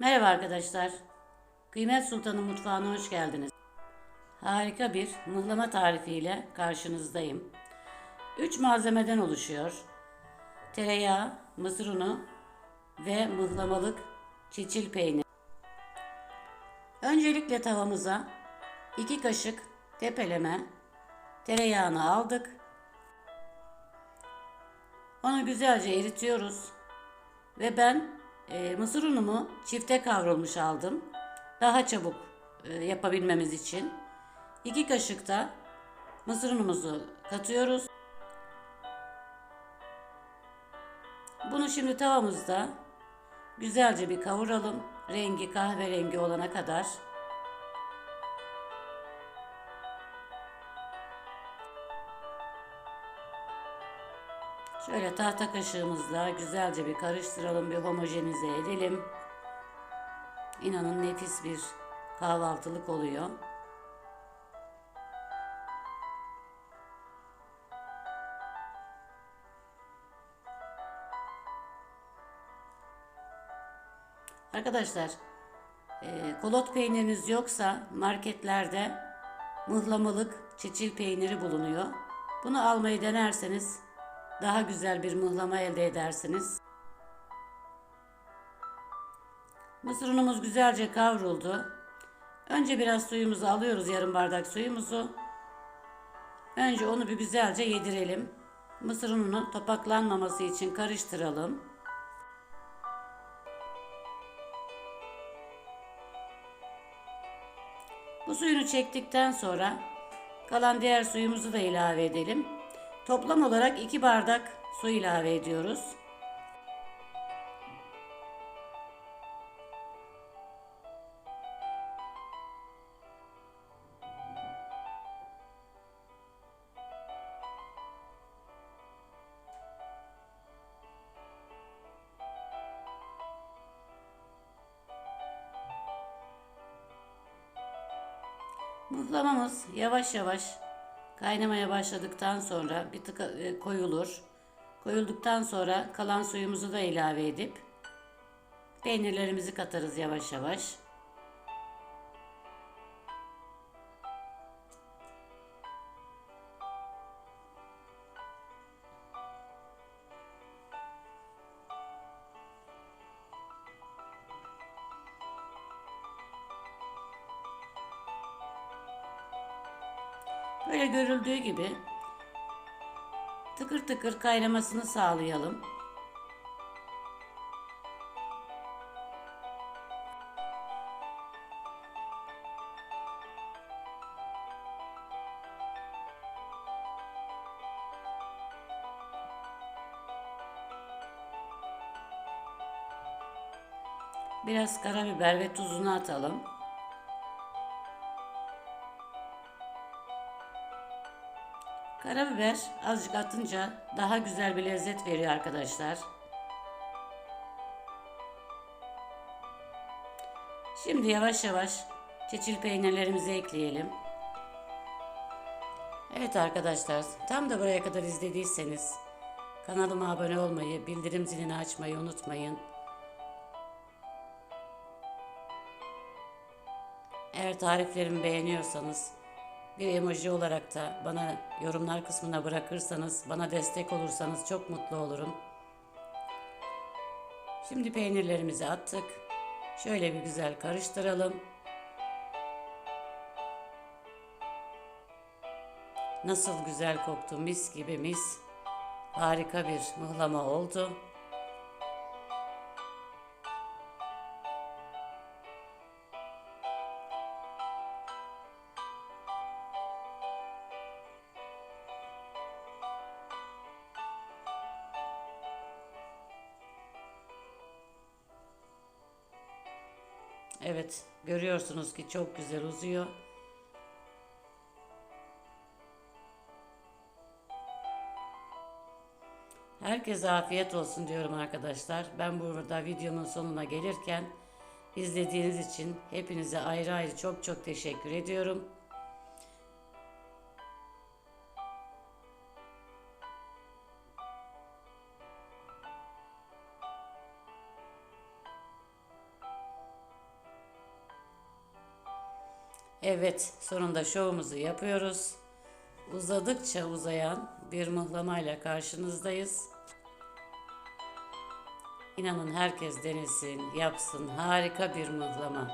Merhaba arkadaşlar. Kıymet Sultan'ın mutfağına hoş geldiniz. Harika bir mıhlama tarifiyle karşınızdayım. 3 malzemeden oluşuyor. Tereyağı, mısır unu ve mıhlamalık çiçil peynir. Öncelikle tavamıza 2 kaşık tepeleme tereyağını aldık. Onu güzelce eritiyoruz. Ve ben e, mısır unumu çifte kavrulmuş aldım. Daha çabuk e, yapabilmemiz için. 2 kaşık da mısır unumuzu katıyoruz. Bunu şimdi tavamızda güzelce bir kavuralım. Rengi kahverengi olana kadar. Şöyle tahta kaşığımızla güzelce bir karıştıralım, bir homojenize edelim. İnanın nefis bir kahvaltılık oluyor. Arkadaşlar, e, kolot peyniriniz yoksa marketlerde mıhlamalık çiçil peyniri bulunuyor. Bunu almayı denerseniz daha güzel bir mıhlama elde edersiniz. Mısır unumuz güzelce kavruldu. Önce biraz suyumuzu alıyoruz yarım bardak suyumuzu. Önce onu bir güzelce yedirelim. Mısır ununu topaklanmaması için karıştıralım. Bu suyunu çektikten sonra kalan diğer suyumuzu da ilave edelim. Toplam olarak 2 bardak su ilave ediyoruz. Mıhlamamız yavaş yavaş kaynamaya başladıktan sonra bir tık e, koyulur. Koyulduktan sonra kalan suyumuzu da ilave edip peynirlerimizi katarız yavaş yavaş. Böyle görüldüğü gibi tıkır tıkır kaynamasını sağlayalım. Biraz karabiber ve tuzunu atalım. Karabiber azıcık atınca daha güzel bir lezzet veriyor arkadaşlar. Şimdi yavaş yavaş çeçil peynirlerimizi ekleyelim. Evet arkadaşlar tam da buraya kadar izlediyseniz kanalıma abone olmayı, bildirim zilini açmayı unutmayın. Eğer tariflerimi beğeniyorsanız bir emoji olarak da bana yorumlar kısmına bırakırsanız, bana destek olursanız çok mutlu olurum. Şimdi peynirlerimizi attık. Şöyle bir güzel karıştıralım. Nasıl güzel koktu mis gibi mis. Harika bir mıhlama oldu. Evet, görüyorsunuz ki çok güzel uzuyor. Herkese afiyet olsun diyorum arkadaşlar. Ben burada videonun sonuna gelirken izlediğiniz için hepinize ayrı ayrı çok çok teşekkür ediyorum. Evet, sonunda şovumuzu yapıyoruz. Uzadıkça uzayan bir mıhlamayla karşınızdayız. İnanın herkes denesin, yapsın. Harika bir mıhlama.